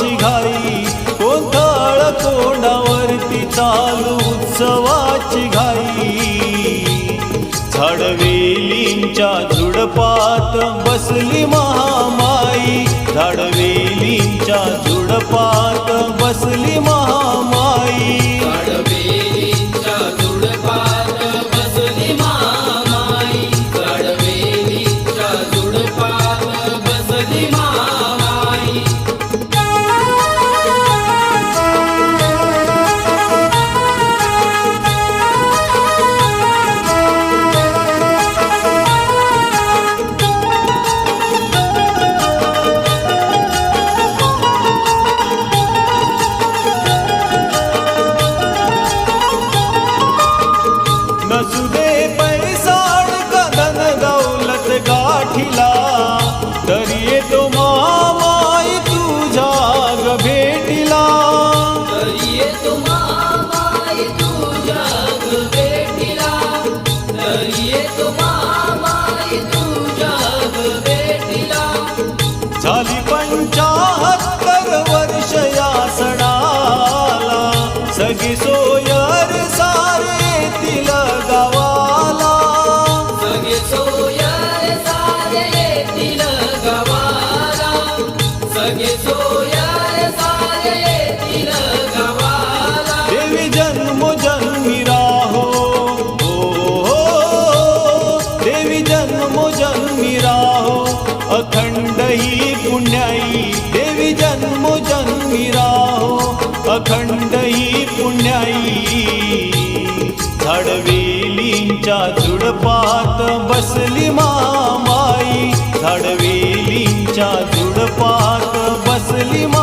उत्सवाची घाई. कोंडाळ कोंडावरती चालू उत्सवाची घाई. झाडवेलींच्या झुडपात बसली महामाई. झाडवेलींच्या झुडपात बसली महा झाली पंचाहत्तर वर्ष या सणाला सगळी सोयर सारे गावाला. सगळे सोयर सारे येतील गावाला. सगळे सोयर सारे गावाला. देवी जन्मोजन्मी राहो हो, हो, देवी जन्मोजन्मी राहो अखंडई पुण्याई झाडवेलींच्या झुडपात बसली मामाई झाडवेलींच्या झुडपात बसली मा